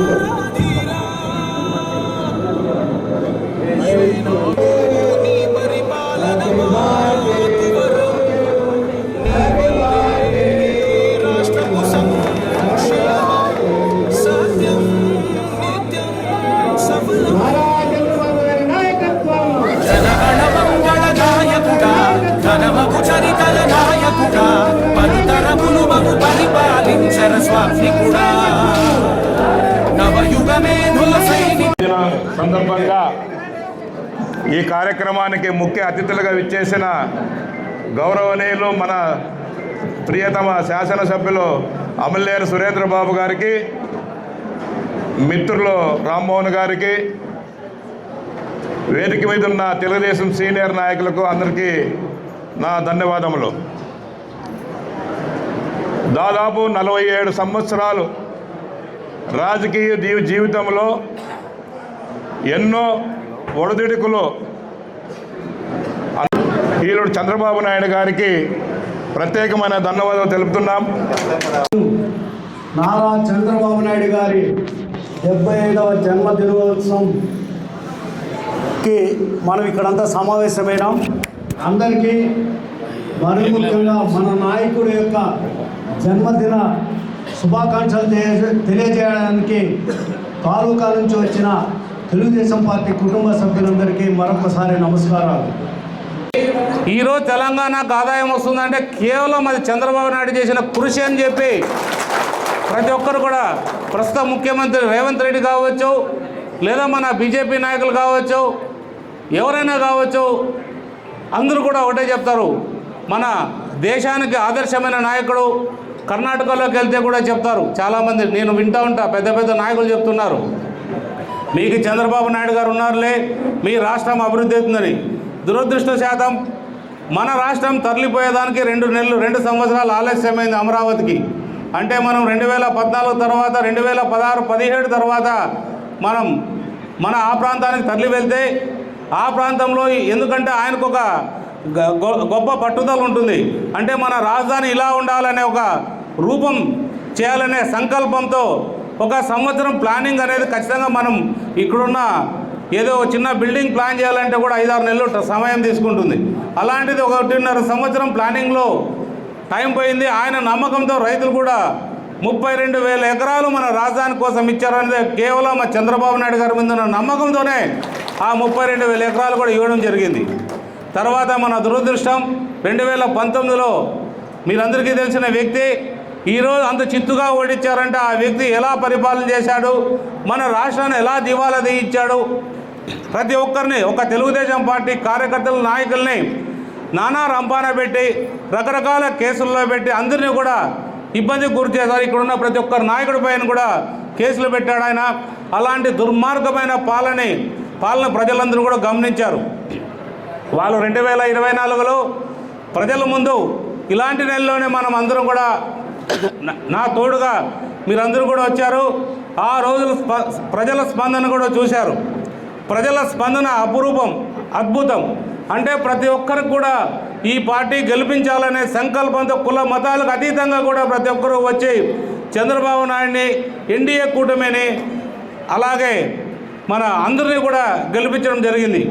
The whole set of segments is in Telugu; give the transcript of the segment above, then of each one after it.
good. ముఖ్య అతిథులుగా విచ్చేసిన గౌరవనీయులు మన ప్రియతమ శాసనసభ్యులు అమలేరు సురేంద్ర బాబు గారికి మిత్రులు రామ్మోహన్ గారికి వేదిక మీద ఉన్న తెలుగుదేశం సీనియర్ నాయకులకు అందరికీ నా ధన్యవాదములు. దాదాపు నలభై ఏడు సంవత్సరాలు రాజకీయ జీవితంలో ఎన్నో ఒడిదుడుకులు ఈరోడు చంద్రబాబు నాయుడు గారికి ప్రత్యేకమైన ధన్యవాదాలు తెలుపుతున్నాం. నారా చంద్రబాబు నాయుడు గారి డెబ్బై ఐదవ జన్మదినోత్సవంకి మనం ఇక్కడంతా సమావేశమైనాం. అందరికీ మరి ముఖ్యంగా మన నాయకుడి యొక్క జన్మదిన శుభాకాంక్షలు తెలియజేయడానికి తాలూకా నుంచి వచ్చిన తెలుగుదేశం పార్టీ కుటుంబ సభ్యులందరికీ మరొకసారి నమస్కారాలు. ఈరోజు తెలంగాణకు ఆదాయం వస్తుందంటే కేవలం అది చంద్రబాబు నాయుడు చేసిన కృషి అని చెప్పి ప్రతి ఒక్కరు కూడా ప్రస్తుత ముఖ్యమంత్రి రేవంత్ రెడ్డి కావచ్చు లేదా మన బీజేపీ నాయకులు కావచ్చు ఎవరైనా కావచ్చు అందరూ కూడా ఒకటే చెప్తారు. మన దేశానికి ఆదర్శమైన నాయకుడు కర్ణాటకలోకి వెళ్తే కూడా చెప్తారు. చాలామంది నేను వింటా ఉంటా పెద్ద పెద్ద నాయకులు చెప్తున్నారు. మీకు చంద్రబాబు నాయుడు గారు ఉన్నారులే మీ రాష్ట్రం అభివృద్ధి అవుతుందని. దురదృష్ట శాతం మన రాష్ట్రం తరలిపోయేదానికి రెండు నెలలు రెండు సంవత్సరాలు ఆలస్యమైంది అమరావతికి. అంటే మనం రెండు వేల పద్నాలుగు తర్వాత రెండు వేల పదహారు పదిహేడు తర్వాత మనం మన ఆ ప్రాంతానికి తరలి వెళ్తే ఆ ప్రాంతంలో ఎందుకంటే ఆయనకు ఒక గ- గొ- గొప్ప పట్టుదల ఉంటుంది. అంటే మన రాజధాని ఇలా ఉండాలనే ఒక రూపం చేయాలనే సంకల్పంతో ఒక సంవత్సరం ప్లానింగ్ అనేది ఖచ్చితంగా మనం ఇక్కడున్న ఏదో చిన్న బిల్డింగ్ ప్లాన్ చేయాలంటే కూడా ఐదారు నెలలు సమయం తీసుకుంటుంది. అలాంటిది ఒకటిన్నర సంవత్సరం ప్లానింగ్లో టైం పోయింది. ఆయన నమ్మకంతో రైతులు కూడా ముప్పై రెండు వేల ఎకరాలు మన రాజధాని కోసం ఇచ్చారనేది కేవలం మా చంద్రబాబు నాయుడు గారి మీద ఉన్న నమ్మకంతోనే ఆ ముప్పై రెండు వేల ఎకరాలు కూడా ఇవ్వడం జరిగింది. తర్వాత మన దురదృష్టం రెండు వేల పంతొమ్మిదిలో మీరందరికీ తెలిసిన వ్యక్తి ఈరోజు అంత చిత్తుగా ఓడించారంటే ఆ వ్యక్తి ఎలా పరిపాలన చేశాడు మన రాష్ట్రాన్ని ఎలా దివాలా తీయించాడు ప్రతి ఒక్కరిని ఒక తెలుగుదేశం పార్టీ కార్యకర్తల నాయకుల్ని నానా రంపాన పెట్టి రకరకాల కేసుల్లో పెట్టి అందరినీ కూడా ఇబ్బందికి గురి చేశారు. ఇక్కడ ఉన్న ప్రతి ఒక్కరు నాయకుడి పైన కూడా కేసులు పెట్టాడు ఆయన. అలాంటి దుర్మార్గమైన పాలని పాలన ప్రజలందరూ కూడా గమనించారు. వాళ్ళు రెండు వేల ఇరవై నాలుగులో ప్రజల ముందు ఇలాంటి నెలలోనే మనం అందరం కూడా నా- తోడుగా మీరందరూ కూడా వచ్చారు. ఆ రోజుల స్ప ప్రజల స్పందన కూడా చూశారు. ప్రజల స్పందన అపురూపం అద్భుతం. అంటే ప్రతి ఒక్కరికి కూడా ఈ పార్టీ గెలిపించాలనే సంకల్పంతో కుల మతాలకు అతీతంగా కూడా ప్రతి ఒక్కరూ వచ్చి చంద్రబాబు నాయుడిని ఎన్డీఏ కూటమిని అలాగే మన అందరినీ కూడా గెలిపించడం జరిగింది.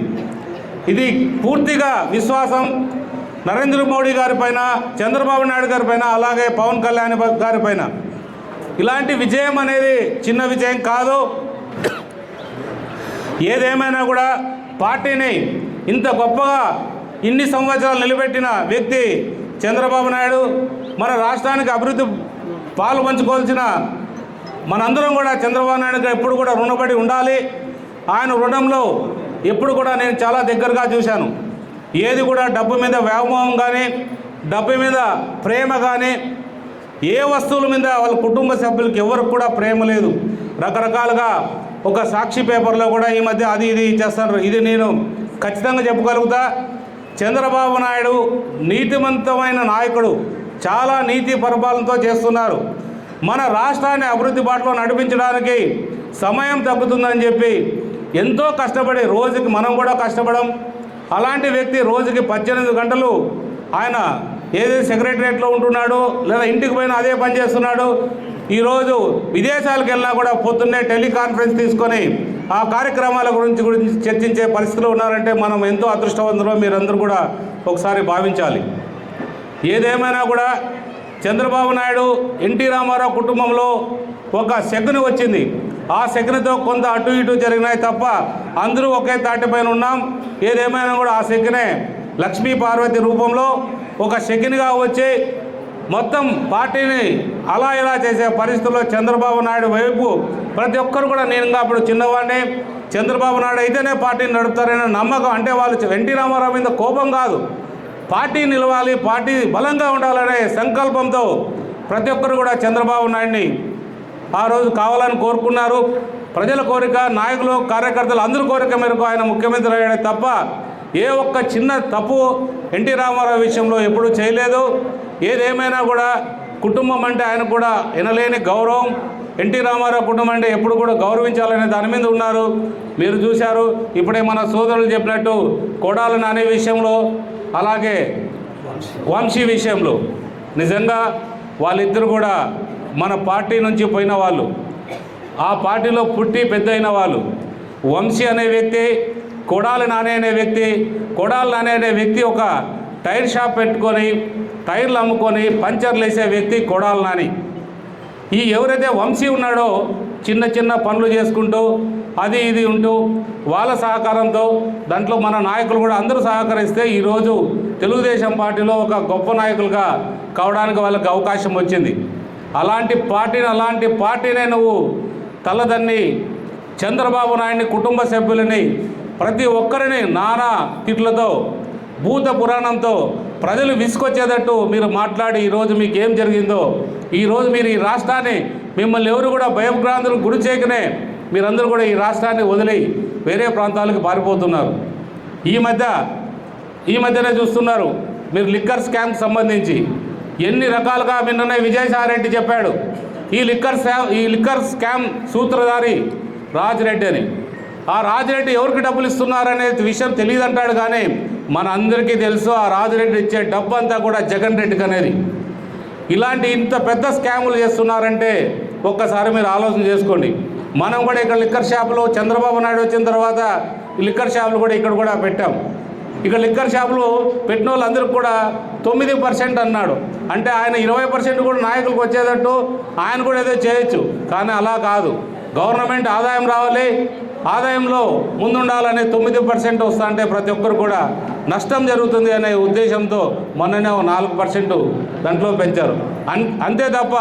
ఇది పూర్తిగా విశ్వాసం. నరేంద్ర మోడీ గారి పైన చంద్రబాబు నాయుడు గారి పైన అలాగే పవన్ కళ్యాణ్ గారి పైన. ఇలాంటి విజయం అనేది చిన్న విజయం కాదు. ఏదేమైనా కూడా పార్టీని ఇంత గొప్పగా ఇన్ని సంవత్సరాలు నిలబెట్టిన వ్యక్తి చంద్రబాబు నాయుడు మన రాష్ట్రానికి అభివృద్ధి పాలు పంచుకోవాల్సిన మనందరం కూడా చంద్రబాబు నాయుడుకి ఎప్పుడు కూడా రుణపడి ఉండాలి. ఆయన రుణంలో ఎప్పుడు కూడా నేను చాలా దగ్గరగా చూశాను. ఏది కూడా డబ్బు మీద వ్యామోహం కానీ డబ్బు మీద ప్రేమ కానీ ఏ వస్తువుల మీద వాళ్ళ కుటుంబ సభ్యులకి ఎవరికి కూడా ప్రేమ లేదు. రకరకాలుగా ఒక సాక్షి పేపర్లో కూడా ఈ మధ్య అది ఇది చేస్తారు ఇది నేను ఖచ్చితంగా చెప్పగలుగుతా. చంద్రబాబు నాయుడు నీతివంతమైన నాయకుడు. చాలా నీతి పరిపాలనతో చేస్తున్నారు. మన రాష్ట్రాన్ని అభివృద్ధి బాటలో నడిపించడానికి సమయం తగ్గుతుందని చెప్పి ఎంతో కష్టపడి రోజుకి మనం కూడా కష్టపడం. అలాంటి వ్యక్తి రోజుకి పద్దెనిమిది గంటలు ఆయన ఏదైతే సెక్రటరియట్లో ఉంటున్నాడో లేదా ఇంటికి పోయినా అదే పని చేస్తున్నాడు? ఈరోజు విదేశాలకు వెళ్ళినా కూడా పొద్దున్నే టెలికాన్ఫరెన్స్ తీసుకొని ఆ కార్యక్రమాల గురించి గురించి చర్చించే పరిస్థితిలో ఉన్నారంటే మనం ఎంతో అదృష్టవంతులో మీరందరూ కూడా ఒకసారి భావించాలి. ఏదేమైనా కూడా చంద్రబాబు నాయుడు ఎన్టీ రామారావు కుటుంబంలో ఒక శకుని వచ్చింది. ఆ శకునితో కొంత అటు ఇటు జరిగినాయి తప్ప అందరూ ఒకే తాటిపైన ఉన్నాం. ఏదేమైనా కూడా ఆ శకునే లక్ష్మీ పార్వతి రూపంలో ఒక శకినిగా వచ్చి మొత్తం పార్టీని అలా ఇలా చేసే పరిస్థితుల్లో చంద్రబాబు నాయుడు వైపు ప్రతి ఒక్కరు కూడా నేను ఇంకా అప్పుడు చిన్నవాడిని చంద్రబాబు నాయుడు అయితేనే పార్టీని నడుపుతారనే నమ్మకం అంటే వాళ్ళు ఎన్టీ రామారావు మీద కోపం కాదు. పార్టీ నిలవాలి పార్టీ బలంగా ఉండాలనే సంకల్పంతో ప్రతి ఒక్కరు కూడా చంద్రబాబు నాయుడిని ఆ రోజు కావాలని కోరుకున్నారు. ప్రజల కోరిక నాయకులు కార్యకర్తలు అందరి కోరిక మేరకు ఆయన ముఖ్యమంత్రి అయ్యాడే తప్ప ఏ ఒక్క చిన్న తప్పు ఎన్టీ రామారావు విషయంలో ఎప్పుడూ చేయలేదు. ఏదేమైనా కూడా కుటుంబం అంటే ఆయన కూడా వినలేని గౌరవం. ఎన్టీ రామారావు కుటుంబం అంటే ఎప్పుడు కూడా గౌరవించాలనే దాని మీద ఉన్నారు. మీరు చూశారు ఇప్పుడే మన సోదరులు చెప్పినట్టు కొడాలి నానే విషయంలో అలాగే వంశీ విషయంలో. నిజంగా వాళ్ళిద్దరు కూడా మన పార్టీ నుంచి పోయిన వాళ్ళు. ఆ పార్టీలో పుట్టి పెద్దయిన వాళ్ళు. వంశీ అనే వ్యక్తి కొడాలి నానే అనే వ్యక్తి కొడాలి నానే అనే వ్యక్తి ఒక టైర్ షాప్ పెట్టుకొని టైర్లు అమ్ముకొని పంచర్లు వేసే వ్యక్తి కొడాలి నాని. ఈ ఎవరైతే వంశీ ఉన్నాడో చిన్న చిన్న పనులు చేసుకుంటూ అది ఇది ఉంటూ వాళ్ళ సహకారంతో దాంట్లో మన నాయకులు కూడా అందరూ సహకరిస్తే ఈరోజు తెలుగుదేశం పార్టీలో ఒక గొప్ప నాయకులుగా కావడానికి వాళ్ళకి అవకాశం వచ్చింది. అలాంటి పార్టీని అలాంటి పార్టీనే నువ్వు తల్లదన్ని చంద్రబాబు నాయుడిని కుటుంబ సభ్యులని ప్రతి ఒక్కరిని నానా తిట్లతో భూత పురాణంతో ప్రజలు విసుకొచ్చేటట్టు మీరు మాట్లాడి ఈరోజు మీకు ఏం జరిగిందో ఈరోజు మీరు ఈ రాష్ట్రాన్ని మిమ్మల్ని ఎవరు కూడా భయభ్రాంతులకు గురి చేయకనే మీరందరూ కూడా ఈ రాష్ట్రాన్ని వదిలి వేరే ప్రాంతాలకు పారిపోతున్నారు. ఈ మధ్య ఈ మధ్యనే చూస్తున్నారు మీరు లిక్కర్ స్కామ్కి సంబంధించి. ఎన్ని రకాలుగా నిన్ననే విజయసాయిరెడ్డి చెప్పాడు. ఈ లిక్కర్ ఈ లిక్కర్ స్కామ్ సూత్రధారి రాజిరెడ్డి అని. ఆ రాజిరెడ్డి ఎవరికి డబ్బులు ఇస్తున్నారనే విషయం తెలియదు అంటాడు కానీ మన అందరికీ తెలుసు ఆ రాజిరెడ్డి ఇచ్చే డబ్బు అంతా కూడా జగన్ రెడ్డికి అనేది ఇలాంటి ఇంత పెద్ద స్కాములు చేస్తున్నారంటే ఒక్కసారి మీరు ఆలోచన చేసుకోండి. మనం కూడా ఇక్కడ లిక్కర్ షాపులో చంద్రబాబు నాయుడు వచ్చిన తర్వాత లిక్కర్ షాపులు కూడా ఇక్కడ కూడా పెట్టాం. ఇక్కడ లిక్కర్ షాపులు పెట్టిన వాళ్ళందరికీ కూడా తొమ్మిది పర్సెంట్ అన్నాడు. అంటే ఆయన ఇరవై పర్సెంట్ కూడా నాయకులకు వచ్చేటట్టు ఆయన కూడా ఏదో చేయొచ్చు. కానీ అలా కాదు. గవర్నమెంట్ ఆదాయం రావాలి ఆదాయంలో ముందుండాలనే తొమ్మిది పర్సెంట్ వస్తా అంటే ప్రతి ఒక్కరు కూడా నష్టం జరుగుతుంది అనే ఉద్దేశంతో మొన్ననే ఓ నాలుగు పర్సెంట్ దాంట్లో పెంచారు. అన్ అంతే తప్ప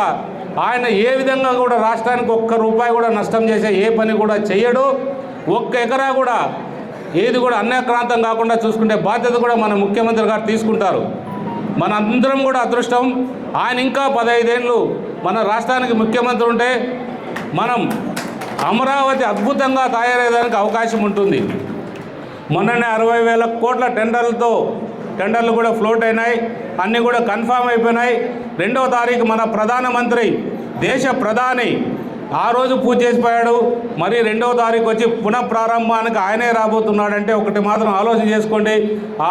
ఆయన ఏ విధంగా కూడా రాష్ట్రానికి ఒక్క రూపాయి కూడా నష్టం చేసే ఏ పని కూడా చేయడు ఒక్క ఎకరా కూడా ఏది కూడా అన్యాక్రాంతం కాకుండా చూసుకుంటే బాధ్యత కూడా మన ముఖ్యమంత్రి గారు తీసుకుంటారు. మన అందరం కూడా అదృష్టం. ఆయన ఇంకా పదహైదేళ్ళు మన రాష్ట్రానికి ముఖ్యమంత్రి ఉంటే మనం అమరావతి అద్భుతంగా తయారయ్యేదానికి అవకాశం ఉంటుంది. మొన్ననే అరవై వేల కోట్ల టెండర్లతో టెండర్లు కూడా ఫ్లోట్ అయినాయి. అన్నీ కూడా కన్ఫామ్ అయిపోయినాయి. రెండవ తారీఖు మన ప్రధానమంత్రి దేశ ప్రధాని ఆ రోజు పూజ చేసిపోయాడు. మరి రెండవ తారీఖు వచ్చి పునః ప్రారంభానికి ఆయనే రాబోతున్నాడంటే ఒకటి మాత్రం ఆలోచన చేసుకోండి.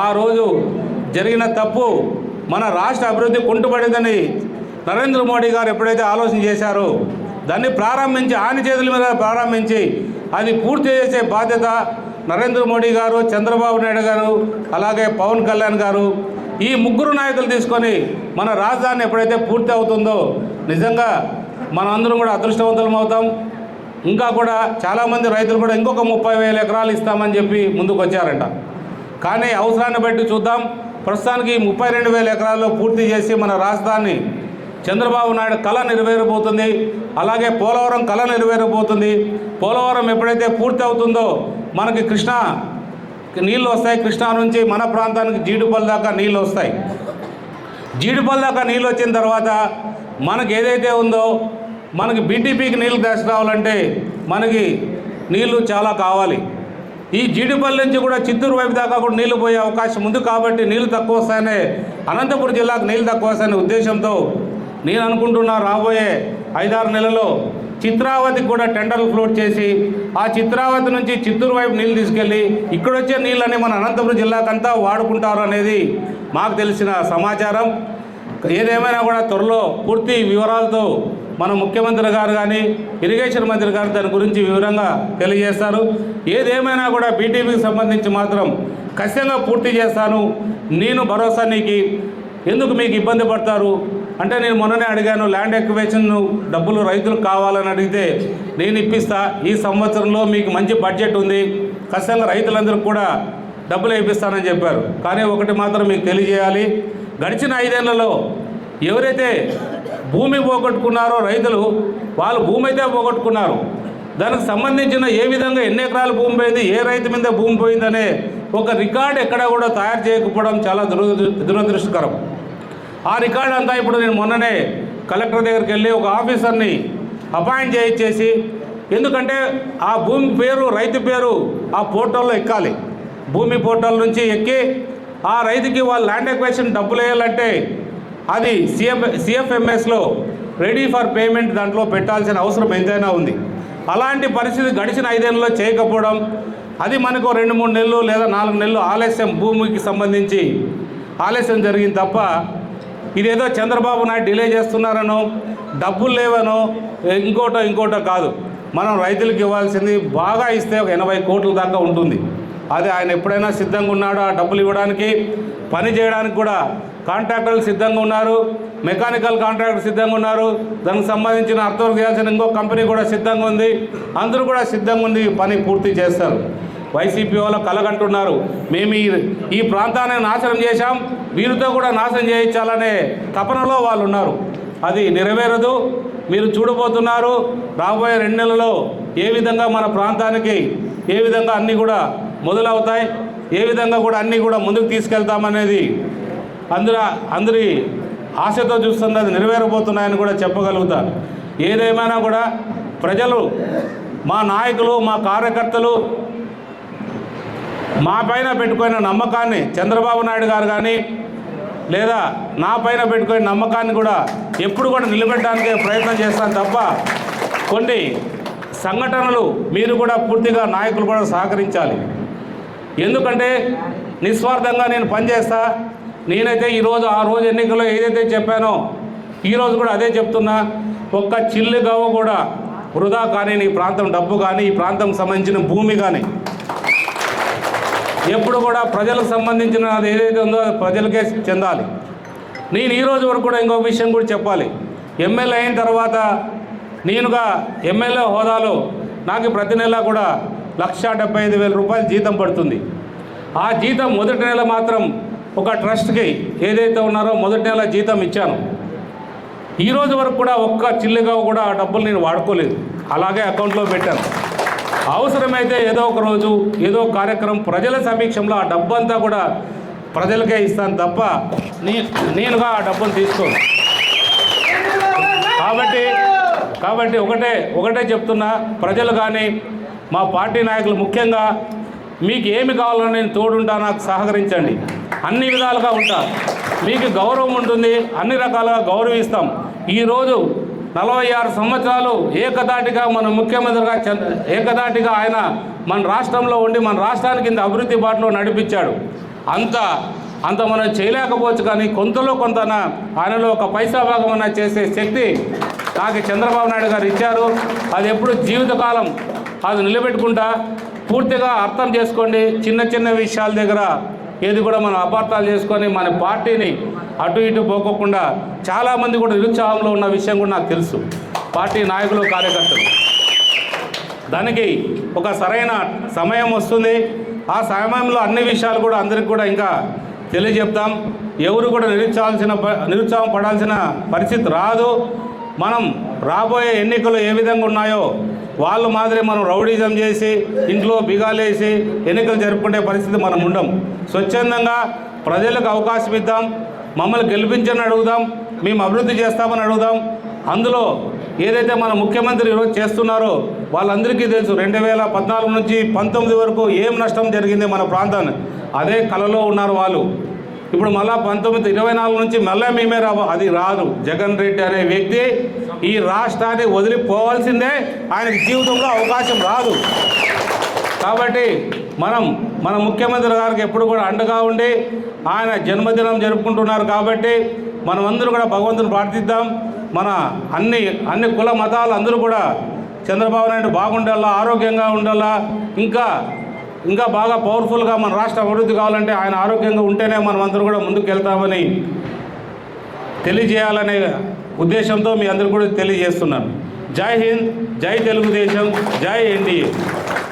ఆ రోజు జరిగిన తప్పు మన రాష్ట్ర అభివృద్ధి కుంటుపడిందని నరేంద్ర మోడీ గారు ఎప్పుడైతే ఆలోచన చేశారో దాన్ని ప్రారంభించి ఆయన చేతుల మీద ప్రారంభించి అది పూర్తి చేసే బాధ్యత నరేంద్ర మోడీ గారు చంద్రబాబు నాయుడు గారు అలాగే పవన్ కళ్యాణ్ గారు ఈ ముగ్గురు నాయకులు తీసుకొని మన రాజధాని ఎప్పుడైతే పూర్తి అవుతుందో నిజంగా మనందరం కూడా అదృష్టవంతులం అవుతాం. ఇంకా కూడా చాలామంది రైతులు కూడా ఇంకొక ముప్పై వేల ఎకరాలు ఇస్తామని చెప్పి ముందుకు వచ్చారంట. కానీ అవసరాన్ని బట్టి చూద్దాం. ప్రస్తుతానికి ముప్పై రెండు వేల ఎకరాల్లో పూర్తి చేసి మన రాజధాని చంద్రబాబు నాయుడు కళ నెరవేరబోతుంది. అలాగే పోలవరం కళ నెరవేరబోతుంది. పోలవరం ఎప్పుడైతే పూర్తి అవుతుందో మనకి కృష్ణా నీళ్ళు వస్తాయి. కృష్ణా నుంచి మన ప్రాంతానికి జీడిపల్లి దాకా నీళ్ళు వస్తాయి. జీడిపల్లి దాకా నీళ్ళు వచ్చిన తర్వాత మనకి ఏదైతే ఉందో మనకి బీటీపీకి నీళ్ళు తీసుకురావాలంటే మనకి నీళ్ళు చాలా కావాలి. ఈ జీడిపల్లి నుంచి కూడా చిత్తూరు వైపు దాకా కూడా నీళ్ళు పోయే అవకాశం ఉంది కాబట్టి నీళ్ళు తక్కువ వస్తాయనే అనంతపురం జిల్లాకు నీళ్ళు తక్కువ వస్తాయనే ఉద్దేశంతో నేను అనుకుంటున్నా రాబోయే ఐదారు నెలల్లో చిత్రావతికి కూడా టెండర్లు ఫ్లోట్ చేసి ఆ చిత్రావతి నుంచి చిత్తూరు వైపు నీళ్ళు తీసుకెళ్ళి ఇక్కడ వచ్చే నీళ్ళని మన అనంతపురం జిల్లాకంతా వాడుకుంటారు అనేది మాకు తెలిసిన సమాచారం. ఏదేమైనా కూడా త్వరలో పూర్తి వివరాలతో మన ముఖ్యమంత్రి గారు కానీ ఇరిగేషన్ మంత్రి గారు దాని గురించి వివరంగా తెలియజేస్తారు. ఏదేమైనా కూడా బీటీపీకి సంబంధించి మాత్రం ఖచ్చితంగా పూర్తి చేస్తాను. నేను భరోసా నీకు ఎందుకు మీకు ఇబ్బంది పడతారు? అంటే నేను మొన్ననే అడిగాను ల్యాండ్ ఎక్వేషన్ డబ్బులు రైతులకు కావాలని అడిగితే నేను ఇప్పిస్తా. ఈ సంవత్సరంలో మీకు మంచి బడ్జెట్ ఉంది. ఖచ్చితంగా రైతులందరూ కూడా డబ్బులు ఇప్పిస్తానని చెప్పారు. కానీ ఒకటి మాత్రం మీకు తెలియజేయాలి. గడిచిన ఐదేళ్ళలో ఎవరైతే భూమి పోగొట్టుకున్నారో రైతులు వాళ్ళు భూమి అయితే పోగొట్టుకున్నారు. దానికి సంబంధించిన ఏ విధంగా ఎన్ని ఎకరాల భూమి పోయింది ఏ రైతు మీద భూమి పోయిందనే ఒక రికార్డు ఎక్కడ కూడా తయారు చేయకపోవడం చాలా దురదృ దురదృష్టకరం. ఆ రికార్డు అంతా ఇప్పుడు నేను మొన్ననే కలెక్టర్ దగ్గరికి వెళ్ళి ఒక ఆఫీసర్ని అపాయింట్ చేయించేసి ఎందుకంటే ఆ భూమి పేరు రైతు పేరు ఆ పోర్టల్లో ఎక్కాలి. భూమి పోర్టల్ నుంచి ఎక్కి ఆ రైతుకి వాళ్ళ ల్యాండ్ ఎక్వేషన్ డబ్బులు వేయాలంటే అది సిఎఫ్ సిఎఫ్ఎంఎస్లో రెడీ ఫర్ పేమెంట్ దాంట్లో పెట్టాల్సిన అవసరం ఎంతైనా ఉంది. అలాంటి పరిస్థితి గడిచిన ఐదేళ్ళలో చేయకపోవడం అది మనకు రెండు మూడు నెలలు లేదా నాలుగు నెలలు ఆలస్యం భూమికి సంబంధించి ఆలస్యం జరిగింది తప్ప ఇదేదో చంద్రబాబు నాయుడు డిలే చేస్తున్నారనో డబ్బులు లేవనో ఇంకోటో ఇంకోటో కాదు. మనం రైతులకు ఇవ్వాల్సింది బాగా ఇస్తే ఒక ఎనభై కోట్ల దాకా ఉంటుంది. అది ఆయన ఎప్పుడైనా సిద్ధంగా ఉన్నాడో? ఆ డబ్బులు ఇవ్వడానికి పని చేయడానికి కూడా కాంట్రాక్టర్లు సిద్ధంగా ఉన్నారు మెకానికల్ కాంట్రాక్టర్ సిద్ధంగా ఉన్నారు దానికి సంబంధించిన అర్థం చేయాల్సిన ఇంకో కంపెనీ కూడా సిద్ధంగా ఉంది. అందరూ కూడా సిద్ధంగా ఉంది పని పూర్తి చేస్తారు. వైసీపీ వాళ్ళు కలగంటున్నారు. మేము ఈ ప్రాంతాన్ని నాశనం చేశాం. వీరితో కూడా నాశనం చేయించాలనే తపనలో వాళ్ళు ఉన్నారు. అది నెరవేరదు. మీరు చూడబోతున్నారు రాబోయే రెండు నెలల్లో ఏ విధంగా మన ప్రాంతానికి ఏ విధంగా అన్నీ కూడా మొదలవుతాయి ఏ విధంగా కూడా అన్నీ కూడా ముందుకు తీసుకెళ్తామనేది అందరూ అందరి ఆశతో చూస్తున్నది నెరవేరబోతున్నాయని కూడా చెప్పగలుగుతారు. ఏదేమైనా కూడా ప్రజలు మా నాయకులు మా కార్యకర్తలు మా పైన పెట్టుకున్న నమ్మకాన్ని చంద్రబాబు నాయుడు గారు కానీ లేదా నా పైన పెట్టుకునే నమ్మకాన్ని కూడా ఎప్పుడు కూడా నిలబెట్టడానికి ప్రయత్నం చేస్తాను తప్ప కొన్ని సంఘటనలు మీరు కూడా పూర్తిగా నాయకులు కూడా సహకరించాలి. ఎందుకంటే నిస్వార్థంగా నేను పనిచేస్తా నేనైతే ఈరోజు ఆ రోజు ఎన్నికల్లో ఏదైతే చెప్పానో ఈరోజు కూడా అదే చెప్తున్నా. ఒక్క చిల్లు గవ్వ కూడా వృధా కానీ ఈ ప్రాంతం డబ్బు కానీ ఈ ప్రాంతం సంబంధించిన భూమి కానీ ఎప్పుడు కూడా ప్రజలకు సంబంధించిన అది ఏదైతే ఉందో అది ప్రజలకే చెందాలి. నేను ఈ రోజు వరకు కూడా ఇంకో విషయం కూడా చెప్పాలి. ఎమ్మెల్యే అయిన తర్వాత నేనుగా ఎమ్మెల్యే హోదాలో నాకు ప్రతి నెల కూడా లక్ష డెబ్బై ఐదు వేల రూపాయలు జీతం పడుతుంది. ఆ జీతం మొదటి నెల మాత్రం ఒక ట్రస్ట్కి ఏదైతే ఉన్నారో మొదటి నెల జీతం ఇచ్చాను. ఈరోజు వరకు కూడా ఒక్క చిల్లుగా కూడా ఆ డబ్బులు నేను వాడుకోలేదు. అలాగే అకౌంట్లో పెట్టాను. అవసరమైతే ఏదో ఒక రోజు ఏదో కార్యక్రమం ప్రజల సమీక్షంలో ఆ డబ్బు అంతా కూడా ప్రజలకే ఇస్తాను తప్ప నీ నేనుగా ఆ డబ్బును తీసుకోను. కాబట్టి కాబట్టి ఒకటే ఒకటే చెప్తున్నా ప్రజలు కానీ మా పార్టీ నాయకులు ముఖ్యంగా మీకు ఏమి కావాలని నేను తోడుంటా నాకు సహకరించండి. అన్ని విధాలుగా ఉంటా. మీకు గౌరవం ఉంటుంది అన్ని రకాలుగా గౌరవిస్తాం. ఈరోజు నలభై ఆరు సంవత్సరాలు ఏకదాటిగా మన ముఖ్యమంత్రిగా చంద్ర ఏకదాటిగా ఆయన మన రాష్ట్రంలో ఉండి మన రాష్ట్రానికి ఇంత అభివృద్ధి బాటలో నడిపించాడు. అంత అంత మనం చేయలేకపోవచ్చు కానీ కొంతలో కొంత ఆయనలో ఒక పైసా భాగం చేసే శక్తి నాకు చంద్రబాబు నాయుడు గారు ఇచ్చారు. అది ఎప్పుడు జీవితకాలం అది నిలబెట్టుకుంటా పూర్తిగా అర్థం చేసుకోండి. చిన్న చిన్న విషయాల దగ్గర ఏది కూడా మనం అపార్థాలు చేసుకొని మన పార్టీని అటు ఇటు పోకోకుండా చాలామంది కూడా నిరుత్సాహంలో ఉన్న విషయం కూడా నాకు తెలుసు. పార్టీ నాయకులు కార్యకర్తలు. దానికి ఒక సరైన సమయం వస్తుంది. ఆ సమయంలో అన్ని విషయాలు కూడా అందరికి కూడా ఇంకా తెలియజెప్తాం. ఎవరు కూడా నిరుత్సాహాల్సిన ప- నిరుత్సాహం పడాల్సిన పరిస్థితి రాదు. మనం రాబోయే ఎన్నికలు ఏ విధంగా ఉన్నాయో వాళ్ళు మాదిరి మనం రౌడీజం చేసి ఇంట్లో బిగాలేసి ఎన్నికలు జరుపుకునే పరిస్థితి మనం ఉండం. స్వచ్ఛందంగా ప్రజలకు అవకాశం ఇద్దాం. మమ్మల్ని గెలిపించని అడుగుదాం మేము అభివృద్ధి చేస్తామని అడుగుదాం. అందులో ఏదైతే మన ముఖ్యమంత్రి ఈరోజు చేస్తున్నారో వాళ్ళందరికీ తెలుసు రెండు వేల పద్నాలుగు నుంచి పంతొమ్మిది వరకు ఏం నష్టం జరిగింది మన ప్రాంతాన్ని. అదే కళలో ఉన్నారు వాళ్ళు. ఇప్పుడు మళ్ళా పంతొమ్మిది ఇరవై నాలుగు నుంచి మళ్ళీ మేమే రావు అది రాదు. జగన్ రెడ్డి అనే వ్యక్తి ఈ రాష్ట్రాన్ని వదిలిపోవాల్సిందే. ఆయన జీవితంలో అవకాశం రాదు. కాబట్టి మనం మన ముఖ్యమంత్రి గారికి ఎప్పుడు కూడా అండగా ఉండి ఆయన జన్మదినం జరుపుకుంటున్నారు కాబట్టి మనమందరూ కూడా భగవంతుని ప్రార్థిద్దాం. మన అన్ని అన్ని కుల మతాలు అందరూ కూడా చంద్రబాబు నాయుడు బాగుండాలా ఆరోగ్యంగా ఉండాలా ఇంకా ఇంకా బాగా పవర్ఫుల్గా మన రాష్ట్ర అభివృద్ధి కావాలంటే ఆయన ఆరోగ్యంగా ఉంటేనే మనం అందరూ కూడా ముందుకు వెళ్తామని తెలియజేయాలనే ఉద్దేశంతో మీ అందరికీ కూడా తెలియజేస్తున్నాను జై హింద్ జై తెలుగుదేశం జై ఎన్డీఏ.